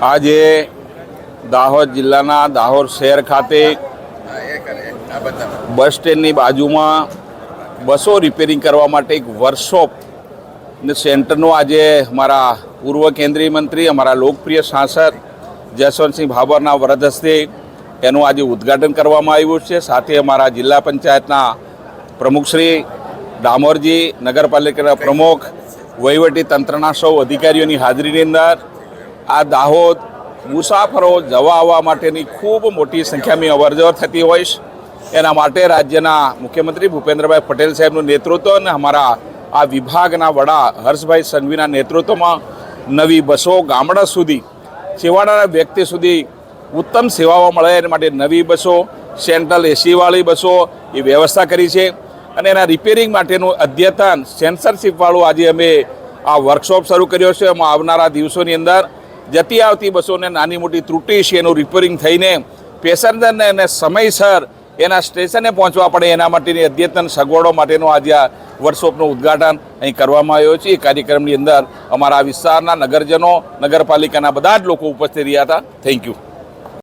આજે દાહોદ જિલ્લાના દાહોદ શહેર ખાતે બસ સ્ટેન્ડની બાજુમાં બસો રિપેરિંગ કરવા માટે એક વર્કશોપ ને સેન્ટરનું આજે અમારા પૂર્વ કેન્દ્રીય મંત્રી, અમારા લોકપ્રિય સાંસદ જસવંતસિંહ ભાભરના વરદ હસ્તે એનું આજે ઉદ્ઘાટન કરવામાં આવ્યું છે. સાથે અમારા જિલ્લા પંચાયતના પ્રમુખશ્રી ડામોરજી, નગરપાલિકાના પ્રમુખ, વહીવટી તંત્રના સૌ અધિકારીઓની હાજરીની અંદર આ દાહોદ, મુસાફરો જવા આવવા માટેની ખૂબ મોટી સંખ્યામાં અવરજવર થતી હોય એના માટે રાજ્યના મુખ્યમંત્રી ભૂપેન્દ્રભાઈ પટેલ સાહેબનું નેતૃત્વ અને અમારા આ વિભાગના વડા હર્ષભાઈ સંઘવીના નેતૃત્વમાં નવી બસો ગામડા સુધી, છેવાડાના વ્યક્તિ સુધી ઉત્તમ સેવાઓ મળે એના માટે નવી બસો, સેન્ટ્રલ એસીવાળી બસો એ વ્યવસ્થા કરી છે. અને એના રિપેરિંગ માટેનું અદ્યતન સેન્સરશીપવાળું આજે અમે આ વર્કશોપ શરૂ કર્યો છે. એમાં આવનારા દિવસોની અંદર જતી આવતી બસોને નાની મોટી ત્રુટિ છે, એનું રિપેરિંગ થઈને પેસેન્જરને એને સમયસર એના સ્ટેશને પહોંચવા પડે. એના માટેની અદ્યતન સગવડો માટેનું આજે આ વર્કશોપનું ઉદ્ઘાટન અહીં કરવામાં આવ્યો છે. એ કાર્યક્રમની અંદર અમારા વિસ્તારના નગરજનો, નગરપાલિકાના બધા જ લોકો ઉપસ્થિત રહ્યા હતા. Thank you